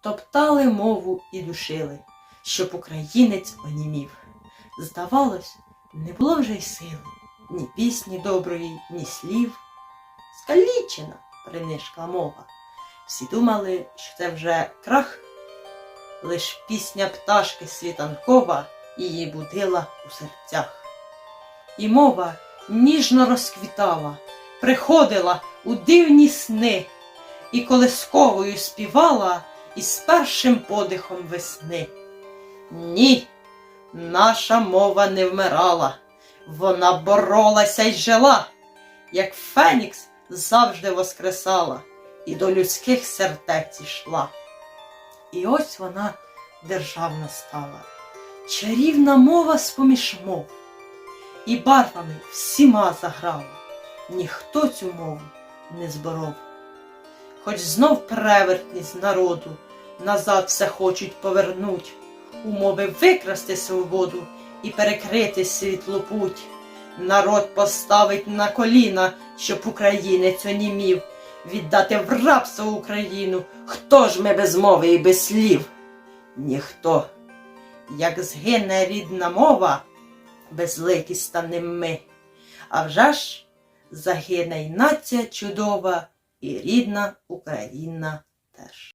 топтали мову і душили, щоб українець онімів. Здавалось, не було вже й сили, ні пісні доброї, ні слів. Скалічена принишкла мова. Всі думали, що це вже крах. Лиш пісня пташки світанкова її будила у серцях. І мова ніжно розквітала, приходила у дивні сни, і колисковою співала із першим подихом весни. Ні, наша мова не вмирала, вона боролася й жила, як Фенікс завжди воскресала і до людських сердець ішла. І ось вона державна стала, чарівна мова з-поміж мов, і барвами всіма заграла, ніхто цю мову не зборов. Хоч знов перевертні з народу назад все хочуть повернуть, умови викрасти свободу і перекрити світлу путь. Народ поставить на коліна, щоб українець онімів, віддати в рабство Україну. Хто ж ми без мови і без слів? Ніхто. Як згине рідна мова, безликі станем ми. А вже ж загине й нація чудова, і рідна Україна теж.